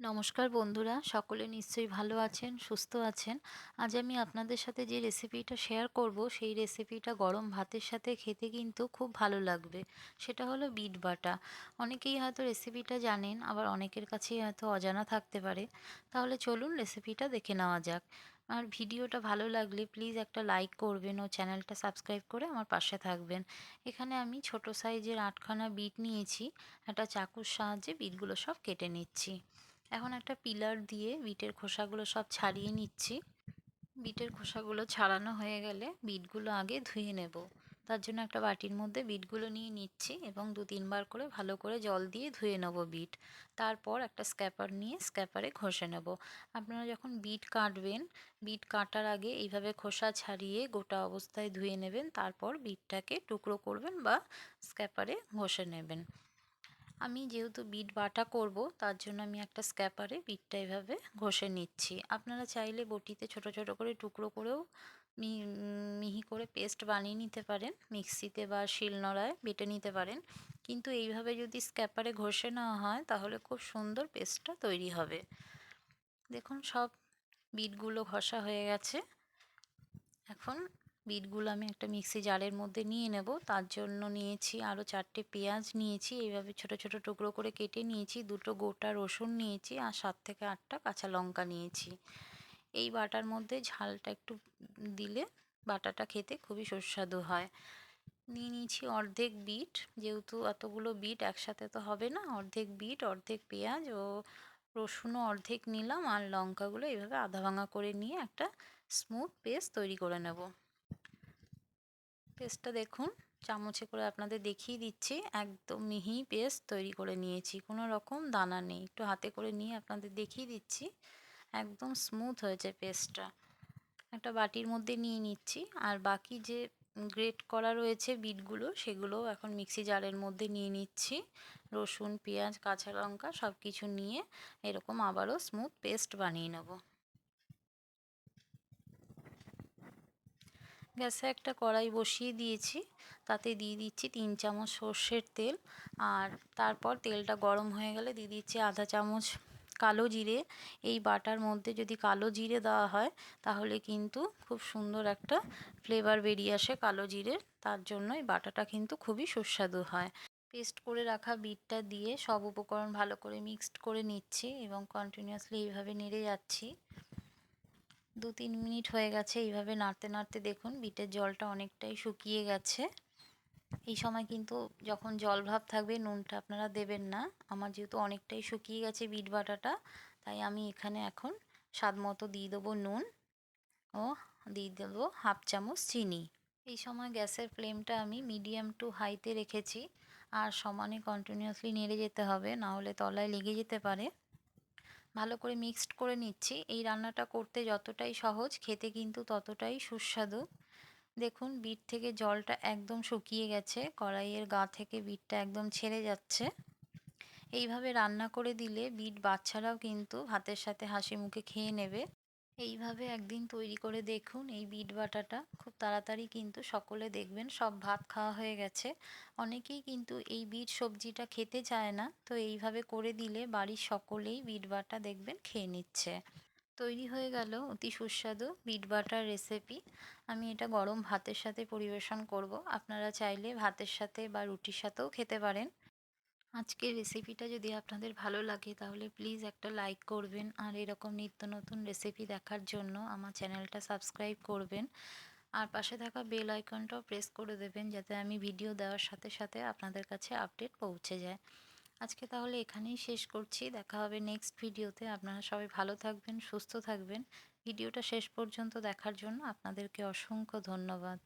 নমস্কার বন্ধুরা, সকলে নিশ্চয়ই ভালো আছেন, সুস্থ আছেন। আজ আমি আপনাদের সাথে যে রেসিপিটা শেয়ার করব, সেই রেসিপিটা গরম ভাতের সাথে খেতে কিন্তু খুব ভালো লাগবে। সেটা হলো বিট বাটা। অনেকেই হয়তো রেসিপিটা জানেন, আবার অনেকের কাছেই হয়তো অজানা থাকতে পারে। তাহলে চলুন রেসিপিটা দেখে নেওয়া যাক। আর ভিডিওটা ভালো লাগলে প্লিজ একটা লাইক করবেন ও চ্যানেলটা সাবস্ক্রাইব করে আমার পাশে থাকবেন। এখানে আমি ছোট সাইজের আটখানা বিট নিয়েছি, একটা চাকুর সাহায্যে বিটগুলো সব কেটে নিচ্ছি। এখন একটা পিলার দিয়ে বিটের খোসাগুলো সব ছাড়িয়ে নিচ্ছি। বিটের খোসাগুলো ছাড়ানো হয়ে গেলে বিটগুলো আগে ধুয়ে নেব। তার জন্য একটা বাটির মধ্যে বিটগুলো নিয়ে নিচ্ছি এবং দু তিনবার করে ভালো করে জল দিয়ে ধুয়ে নেব বিট। তারপর একটা স্ক্যাপার নিয়ে স্ক্যাপারে ঘষে নেব। আপনারা যখন বিট কাটবেন, বিট কাটার আগে এইভাবে খোসা ছাড়িয়ে গোটা অবস্থায় ধুয়ে নেবেন, তারপর বিটটাকে টুকরো করবেন বা স্ক্যাপারে ঘষে নেবেন। আমি যেহেতু বিট বাটা করব, তার জন্য আমি একটা স্ক্যাপারে বিটটা এভাবে ঘষে নিচ্ছি। আপনারা চাইলে বটিতে ছোট ছোট করে টুকরো করেও মিহি করে পেস্ট বানিয়ে নিতে পারেন, মিক্সিতে বা শিলনোড়ায় বেটে নিতে পারেন। কিন্তু এইভাবে যদি স্ক্যাপারে ঘষে নেওয়া হয়, তাহলে খুব সুন্দর পেস্টটা তৈরি হবে। দেখুন, সব বিটগুলো ঘষা হয়ে গেছে। এখন বিটগুলো আমি একটা মিক্সি জারের মধ্যে নিয়ে নেব। তার জন্য নিয়েছি আরও চারটে পেঁয়াজ নিয়েছি, এইভাবে ছোট ছোট টুকরো করে কেটে নিয়েছি, দুটো গোটা রসুন নিয়েছি আর সাত থেকে আটটা কাঁচা লঙ্কা নিয়েছি। এই বাটার মধ্যে ঝালটা একটু দিলে বাটাটা খেতে খুবই সুস্বাদু হয়। নিয়ে নিয়েছি অর্ধেক বিট, যেহেতু এতগুলো বিট একসাথে তো হবে না, অর্ধেক বিট, অর্ধেক পেঁয়াজ ও রসুনও অর্ধেক নিলাম আর লঙ্কাগুলো এইভাবে আধা ভাঙা করে নিয়ে একটা স্মুথ পেস্ট তৈরি করে নেব। পেস্টটা দেখুন, চামচে করে আপনাদের দেখিয়ে দিচ্ছি। একদম মিহি পেস্ট তৈরি করে নিয়েছি, কোনো রকম দানা নেই। একটু হাতে করে নিয়ে আপনাদের দেখিয়ে দিচ্ছি। একদম স্মুথ হয়েছে পেস্টটা। একটা বাটির মধ্যে নিয়ে নিচ্ছি। আর বাকি যে গ্রেট করা রয়েছে বিটগুলো সেগুলো এখন মিক্সি জারের মধ্যে নিয়ে নিচ্ছি। রসুন, পেঁয়াজ, কাঁচা লঙ্কা সব কিছু নিয়ে এরকম আবারও স্মুথ পেস্ট বানিয়ে নেব। গ্যাসে একটা কড়াই বসিয়ে দিয়েছি। তাতে দিয়ে দিচ্ছি তিন চামচ সর্ষের তেল। আর তারপর তেলটা গরম হয়ে গেলে দিয়ে দিচ্ছি আধা চামচ কালো জিরে। এই বাটার মধ্যে যদি কালো জিরে দেওয়া হয়, তাহলে কিন্তু খুব সুন্দর একটা ফ্লেভার বেরিয়ে আসে কালো জিরের তার জন্য এই বাটাটা কিন্তু খুবই সুস্বাদু হয়। পেস্ট করে রাখা বিটটা দিয়ে সব উপকরণ ভালো করে মিক্সড করে নিচ্ছি এবং কন্টিনিউয়াসলি এইভাবে নেড়ে যাচ্ছি। দু তিন মিনিট হয়ে গেছে, এইভাবে নাড়তে নাড়তে দেখুন বিটের জলটা অনেকটাই শুকিয়ে গেছে। এই সময় কিন্তু যখন জল ভাব থাকবে নুনটা আপনারা দেবেন না, আমার যেহেতু অনেকটাই শুকিয়ে গেছে বিট বাটাটা, তাই আমি এখানে এখন স্বাদ মতো দিয়ে দেবো নুন ও দিয়ে দেবো হাফ চামচ চিনি। এই সময় গ্যাসের ফ্লেমটা আমি মিডিয়াম টু হাইতে রেখেছি, আর সমানে কন্টিনিউয়াসলি নেড়ে যেতে হবে, না হলে তলায় লেগে যেতে পারে। ভালো করে মিক্সড করে নিচ্ছি। এই রান্নাটা করতে যতটাই সহজ, খেতে কিন্তু ততটাই সুস্বাদু। দেখুন, বিট থেকে জলটা একদম শুকিয়ে গেছে, কড়াইয়ের গা থেকে বিটটা একদম ছেড়ে যাচ্ছে। এইভাবে রান্না করে দিলে বিট বাচ্চারাও কিন্তু ভাতের সাথে হাসি মুখে খেয়ে নেবে। এইভাবে একদিন তৈরি করে দেখুন এই বিট বাটাটা। খুব তাড়াতাড়ি কিন্তু সকলে দেখবেন, সব ভাত খাওয়া হয়ে গেছে। অনেকেই কিন্তু এই বিট সবজিটা খেতে চায় না, তো এইভাবে করে দিলে বাড়ির সকলেই বিট বাটা দেখবেন খেয়ে নিচ্ছে। তৈরি হয়ে গেল, অতি সুস্বাদু বিট বাটার রেসিপি। আমি এটা গরম ভাতের সাথে পরিবেশন করব। আপনারা চাইলে ভাতের সাথে বা রুটির সাথেও খেতে পারেন। আজকের রেসিপিটা যদি আপনাদের ভালো লাগে, তাহলে প্লিজ একটা লাইক করবেন। আর এরকম নিত্য নতুন রেসিপি দেখার জন্য আমার চ্যানেলটা সাবস্ক্রাইব করবেন। আর পাশে থাকা বেল আইকনটাও প্রেস করে দেবেন, যাতে আমি ভিডিও দেওয়ার সাথে সাথে আপনাদের কাছে আপডেট পৌঁছে যায়। আজকে তাহলে এখানেই শেষ করছি। দেখা হবে নেক্সট ভিডিওতে আপনারা সবাই ভালো থাকবেন, সুস্থ থাকবেন। ভিডিওটা শেষ পর্যন্ত দেখার জন্য আপনাদেরকে অসংখ্য ধন্যবাদ।